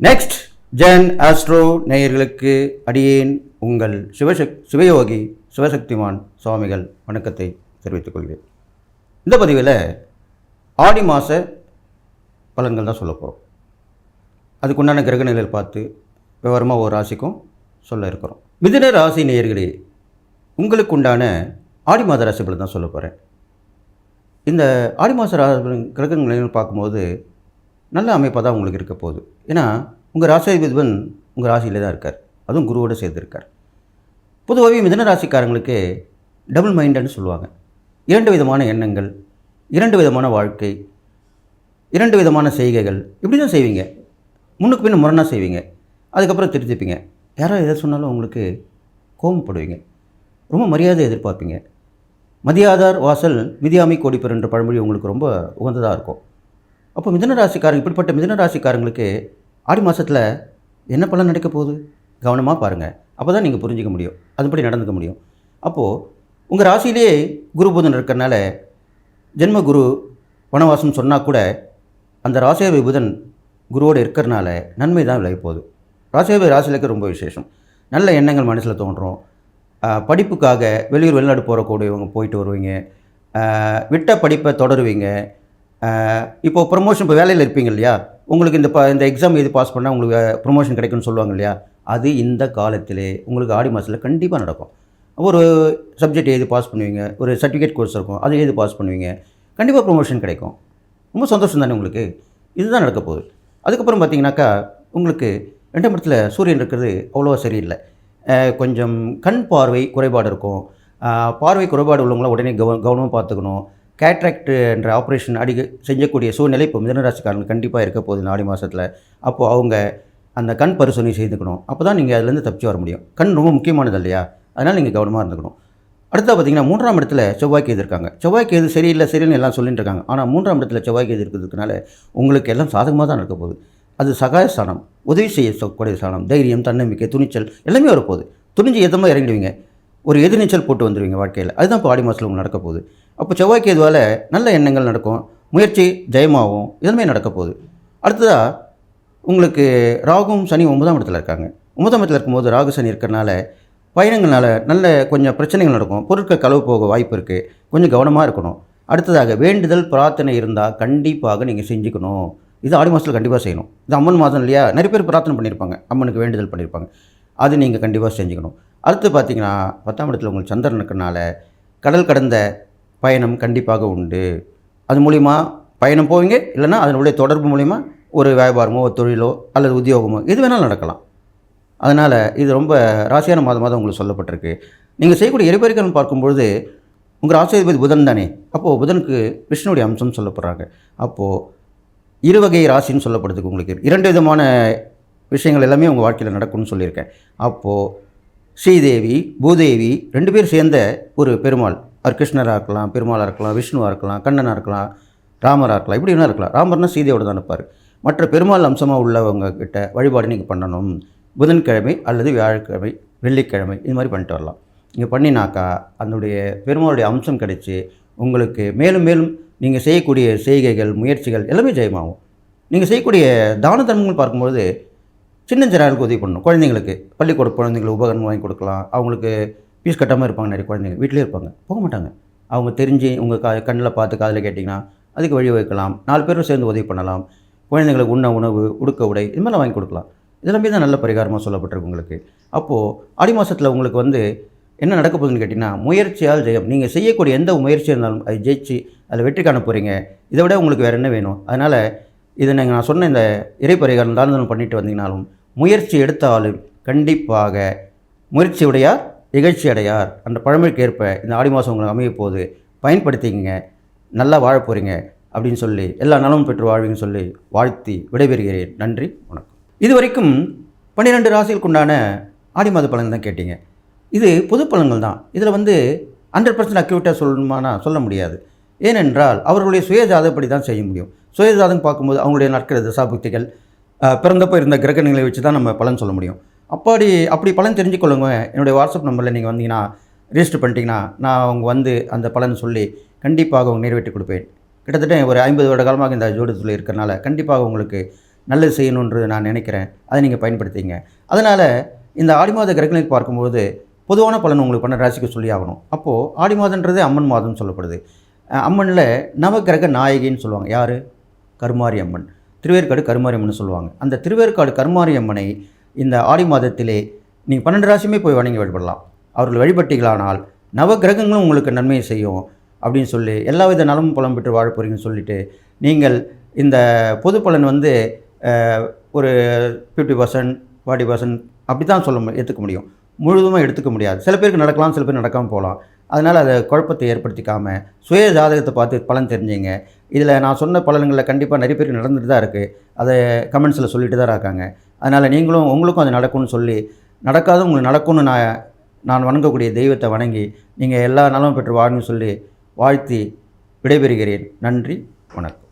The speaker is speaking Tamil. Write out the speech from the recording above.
நெக்ஸ்ட் ஜென் ஆஸ்ட்ரோ நேயர்களுக்கு அடியேன் உங்கள் சிவசக் சிவயோகி சிவசக்திமான் சுவாமிகள் வணக்கத்தை தெரிவித்துக் கொள்கிறேன். இந்த பதிவில் ஆடி மாத பலன்கள் தான் சொல்ல போகிறோம் அதுக்குண்டான கிரக நிலையில் பார்த்து விவரமாக ஒரு ராசிக்கும் சொல்ல இருக்கிறோம். மிதுன ராசி நேயர்களே உங்களுக்கு உண்டான ஆடி மாத ராசி பலன் தான் சொல்ல போகிறேன் இந்த ஆடி மாத ராசி கிரக நிலையில் பார்க்கும்போது நல்ல அமைப்பாக தான் உங்களுக்கு இருக்க போகுது. ஏன்னா உங்கள் ராசிபதிபன் உங்கள் ராசியில் தான் இருக்கார். அதுவும் குருவோடு சேர்த்துருக்கார் பொதுவாகவே மிதன ராசிக்காரங்களுக்கு டபுள் மைண்டட்னு சொல்லுவாங்க. இரண்டு விதமான எண்ணங்கள் இரண்டு விதமான வாழ்க்கை இரண்டு விதமான செய்கைகள். இப்படி தான் செய்வீங்க. முன்னுக்கு பின்ன முரணாக செய்வீங்க. அதுக்கப்புறம் திருத்திப்பீங்க. யாராவது எதை சொன்னாலும் உங்களுக்கு கோபப்படுவீங்க. ரொம்ப மரியாதை எதிர்பார்ப்பீங்க. மதியாதார் வாசல் மிதியாமை கோடிப்பர் என்ற பழமொழி உங்களுக்கு ரொம்ப உகந்ததாக இருக்கும். அப்போ மிதன ராசிக்காரங்க இப்படிப்பட்ட மிதன ராசிக்காரங்களுக்கு ஆடி மாதத்தில் என்ன பலன் நடக்க போகுது? கவனமாக பாருங்கள் அப்போ தான் நீங்கள் புரிஞ்சிக்க முடியும். அதுபடி நடந்துக்க முடியும். அப்போது உங்கள் ராசியிலே குரு புதன் இருக்கிறனால ஜென்ம குரு வனவாசம் சொன்னால் கூட அந்த ராசியாபி புதன் குருவோடு இருக்கிறனால நன்மை தான் விளைய போகுது. ராசியாபி ராசியிலுக்கு ரொம்ப விசேஷம். நல்ல எண்ணங்கள் மனசில் தோன்றும். படிப்புக்காக வெளியூர் வெளிநாடு போகிறக்கூடியவங்க போயிட்டு வருவீங்க. விட்ட படிப்பை தொடருவீங்க. இப்போ ப்ரொமோஷன் இப்போ வேலையில் இருப்பீங்க இல்லையா? உங்களுக்கு இந்த ப இந்த எக்ஸாம் எது பாஸ் பண்ணால் உங்களுக்கு ப்ரொமோஷன் கிடைக்கும்னு சொல்லுவாங்க இல்லையா? அது இந்த காலத்திலே உங்களுக்கு ஆடி மாதத்தில் கண்டிப்பாக நடக்கும். ஒரு சப்ஜெக்ட் எது பாஸ் பண்ணுவீங்க? ஒரு சர்டிஃபிகேட் கோர்ஸ் இருக்கும். அது எது பாஸ் பண்ணுவீங்க? கண்டிப்பாக ப்ரொமோஷன் கிடைக்கும். ரொம்ப சந்தோஷம் தானே உங்களுக்கு? இதுதான் நடக்க போகுது. அதுக்கப்புறம் பார்த்தீங்கன்னாக்கா உங்களுக்கு ரெண்டாம் இடத்துல சூரியன் இருக்கிறது அவ்வளோவா சரியில்லை. கொஞ்சம் கண் பார்வை குறைபாடு இருக்கும். பார்வை குறைபாடு உள்ளவங்களாம் உடனே கவ கவனமாக பார்த்துக்கணும். கேட்ராக்ட் என்ற ஆப்ரேஷன் அடிக்க செய்யக்கூடிய சூழ்நிலை இப்போ மிதனராசிக்காரங்களுக்கு கண்டிப்பாக இருக்க போகுது நாலு ஆடி மாதத்தில் அப்போது அவங்க அந்த கண் பரிசோதனை செய்துக்கணும். அப்போ தான் நீங்கள் அதுலேருந்து தப்பிச்சு வர முடியும். கண் ரொம்ப முக்கியமானது இல்லையா? அதனால் நீங்கள் கவனமாக இருந்துக்கணும். அடுத்தா பார்த்தீங்கன்னா மூன்றாம் இடத்துல செவ்வாய் கேது இருக்காங்க. செவ்வாய் கேது சரியில்லை சரியில்லை எல்லாம் சொல்லிட்டு இருக்காங்க. ஆனால் மூன்றாம் இடத்துல செவ்வாய் கேது இருக்கிறதுனால உங்களுக்கு எல்லாம் சாதகமாக தான் இருக்க போகுது. அது சகாய ஸ்தானம் உதவி செய்யக்கூடிய ஸ்தானம் தைரியம் தன்னம்பிக்கை துணிச்சல் எல்லாமே வரப்போகுது. துணிஞ்சு எதமாக இறங்கிடுவீங்க. ஒரு எதிர்நீச்சல் போட்டு வந்துடுவீங்க வாழ்க்கையில். அதுதான் இப்போ ஆடி மாதத்தில் உங்களுக்கு நடக்க போகுது. அப்போ செவ்வாய் கேதுவால் நல்ல எண்ணங்கள் நடக்கும் முயற்சி ஜெயமாகும் இதெல்லாமே நடக்க போகுது. அடுத்ததாக உங்களுக்கு ராகும் சனி ஒன்பதாம் இடத்துல இருக்காங்க. ஒன்பதாம் இடத்துல இருக்கும்போது ராகு சனி இருக்கிறனால பயணங்கள்னால நல்ல கொஞ்சம் பிரச்சனைகள் நடக்கும். பொருட்கள் களவு போக வாய்ப்பு இருக்குது கொஞ்சம் கவனமாக இருக்கணும். அடுத்ததாக வேண்டுதல் பிரார்த்தனை இருந்தால் கண்டிப்பாக நீங்கள் செஞ்சுக்கணும். இது ஆடி மாதத்தில் கண்டிப்பாக செய்யணும். இது அம்மன் மாதம் இல்லையா? நிறைய பேர் பிரார்த்தனை பண்ணியிருப்பாங்க அம்மனுக்கு வேண்டுதல் பண்ணியிருப்பாங்க அது நீங்கள் கண்டிப்பாக செஞ்சுக்கணும். அடுத்து பார்த்தீங்கன்னா பத்தாம் இடத்துல உங்களுக்கு சந்திரன் இருக்கிறனால கடல் கடந்த பயணம் கண்டிப்பாக உண்டு. அது மூலிமா பயணம் போவீங்க இல்லைன்னா அதனுடைய தொடர்பு மூலிமா ஒரு வியாபாரமோ ஒரு தொழிலோ அல்லது உத்தியோகமோ எது வேணாலும் நடக்கலாம். அதனால் இது ரொம்ப ராசியான மாதமாக தான் உங்களுக்கு சொல்லப்பட்டிருக்கு. நீங்கள் செய்யக்கூடிய எரிபரிகள் பார்க்கும்பொழுது உங்கள் ராசியாதிபதி புதன் தானே. அப்போது புதனுக்கு விஷ்ணுடைய அம்சம் சொல்லப்படுறாங்க. அப்போது இருவகை ராசின்னு சொல்லப்படுது உங்களுக்கு. இரண்டு விதமான விஷயங்கள் எல்லாமே உங்கள் வாழ்க்கையில் நடக்கும்னு சொல்லியிருக்கேன். அப்போது ஸ்ரீதேவி பூதேவி ரெண்டு பேர் சேர்ந்த ஒரு பெருமாள். அவர் கிருஷ்ணராக இருக்கலாம் பெருமாளாக இருக்கலாம் விஷ்ணுவாக இருக்கலாம் கண்ணனாக இருக்கலாம் ராமராக இருக்கலாம் இப்படி என்ன இருக்கலாம். ராமர்னா சீதையோடு தான் இருப்பார் மற்ற பெருமாள் அம்சமாக உள்ளவங்க கிட்ட வழிபாடு நீங்கள் பண்ணணும். புதன்கிழமை அல்லது வியாழக்கிழமை வெள்ளிக்கிழமை இது மாதிரி பண்ணிட்டு வரலாம். நீங்கள் பண்ணினாக்கா அதனுடைய பெருமாளுடைய அம்சம் கிடைச்சி உங்களுக்கு மேலும் மேலும் நீங்கள் செய்யக்கூடிய செய்கைகள் முயற்சிகள் எல்லாமே ஜெயமாகும். நீங்கள் செய்யக்கூடிய தான தர்மங்கள் பார்க்கும்போது சின்னஞ்சிறாருக்கு உதவி பண்ணணும். குழந்தைங்களுக்கு பள்ளிக்கூட குழந்தைங்களுக்கு உபகரணம் வாங்கி கொடுக்கலாம். அவங்களுக்கு ஃபீஸ் கட்டாமல் இருப்பாங்க நிறைய குழந்தைங்க. வீட்டிலே இருப்பாங்க. போக மாட்டாங்க. அவங்க தெரிஞ்சு உங்கள் கா கண்ணில் பார்த்து காதில் கேட்டிங்கன்னா அதுக்கு வழி வைக்கலாம் நாலு பேரும் சேர்ந்து உதவி பண்ணலாம். குழந்தைங்களுக்கு உண்ண உணவு உடுக்க உடை இது மாதிரிலாம் வாங்கி கொடுக்கலாம். இதெல்லாமே தான் நல்ல பரிகாரமாக சொல்லப்பட்டிருக்கு உங்களுக்கு. அப்போது ஆடி மாதத்தில் உங்களுக்கு வந்து என்ன நடக்க போகுதுன்னு கேட்டிங்கன்னா முயற்சியால் ஜெயம். நீங்கள் செய்யக்கூடிய எந்த முயற்சியாக இருந்தாலும் அது ஜெயிச்சு அதில் வெற்றி காண போகிறீங்க இதை விட உங்களுக்கு வேறு என்ன வேணும்? அதனால் இதை நீங்கள் நான் சொன்ன இந்த இறை பரிகாரம் தானம் பண்ணிட்டு வந்தீங்கனாலும் முயற்சி எடுத்தாலும் கண்டிப்பாக முயற்சியுடையார் இகழ்ச்சி அடையார் அந்த பழமொழிக்கு ஏற்ப இந்த ஆடி மாதம் உங்களுக்கு அமைய போகுது. பயன்படுத்திக்கங்க. நல்லா வாழ போகிறீங்க அப்படின்னு சொல்லி எல்லா நலமும் பெற்று வாழ்வீங்கன்னு சொல்லி வாழ்த்தி விடைபெறுகிறேன். நன்றி வணக்கம். இது வரைக்கும் பன்னிரெண்டு ராசிகளுக்குண்டான ஆடி மாத பலன் தான் கேட்டீங்க. இது பொது பலன்கள் தான். இதில் வந்து ஹண்ட்ரட் பர்சன்ட் அக்யூரேட்டாக சொல்லணுமானா சொல்ல முடியாது. ஏனென்றால் அவர்களுடைய சுயஜாதப்படி தான் செய்ய முடியும். சுயஜாதம் பார்க்கும்போது அவங்களுடைய நடக்கிற தசாபுக்திகள் பிறந்தப்போ இருந்த கிரகணங்களை வச்சு தான் நம்ம பலன் சொல்ல முடியும். அப்படி அப்படி பலன் தெரிஞ்சுக்கொள்ளுங்க. என்னுடைய வாட்ஸ்அப் நம்பரில் நீங்கள் வந்தீங்கன்னா ரெஜிஸ்டர் பண்ணிட்டீங்கன்னா நான் அவங்க வந்து அந்த பலன் சொல்லி கண்டிப்பாக அவங்க நிறைவேற்றி கொடுப்பேன். கிட்டத்தட்ட ஒரு ஐம்பது வருட காலமாக இந்த ஜோடத்தில் இருக்கிறனால கண்டிப்பாக உங்களுக்கு நல்லது செய்யணுன்றது நான் நினைக்கிறேன். அதை நீங்கள் பயன்படுத்திங்க. அதனால் இந்த ஆடி மாத கிரகங்களை பார்க்கும்போது பொதுவான பலன் உங்களுக்கு பண்ண ராசிக்கு சொல்லி ஆகணும். அப்போது ஆடி மாதன்றது அம்மன் மாதம் சொல்லப்படுது. அம்மனில் நவகிரக நாயகின்னு சொல்லுவாங்க. யார்? கருமாரி அம்மன். திருவேற்காடு கருமாரி அம்மன் சொல்லுவாங்க. அந்த திருவேற்காடு கருமாரி அம்மனை இந்த ஆடி மாதத்திலே நீங்கள் பன்னெண்டு ராசியுமே போய் வணங்கி வழிபடலாம். அவர்கள் வழிபட்டீங்களானால் நவ கிரகங்களும் உங்களுக்கு நன்மையை செய்யும் அப்படின்னு சொல்லி எல்லா வித நலமும் பலம் பெற்று வாழ போகிறீங்கன்னு சொல்லிட்டு நீங்கள் இந்த பொது பலன் வந்து ஒரு ஃபிஃப்டி பர்சன்ட் ஃபார்ட்டி பர்சன்ட் அப்படி தான் சொல்ல எடுத்துக்க முடியும். முழுதுமாக எடுத்துக்க முடியாது. சில பேருக்கு நடக்கலாம் சில பேர் நடக்காமல் போகலாம். அதனால் அதை குழப்பத்தை ஏற்படுத்திக்காமல் சுய ஜாதகத்தை பார்த்து பலன் தெரிஞ்சிங்க. இதில் நான் சொன்ன பலன்களில் கண்டிப்பாக நிறைய பேருக்கு நடந்துட்டு தான் இருக்குது அதை கமெண்ட்ஸில் சொல்லிட்டு தான் இருக்காங்க. அதனால் நீங்களும் உங்களுக்கும் அது நடக்கும்னு சொல்லி நடக்காத உங்களுக்கு நடக்கும்னு நான் நான் வணங்கக்கூடிய தெய்வத்தை வணங்கி நீங்கள் எல்லா நலமும் பெற்று வாழணும்னு சொல்லி வாழ்த்தி விடைபெறுகிறேன். நன்றி வணக்கம்.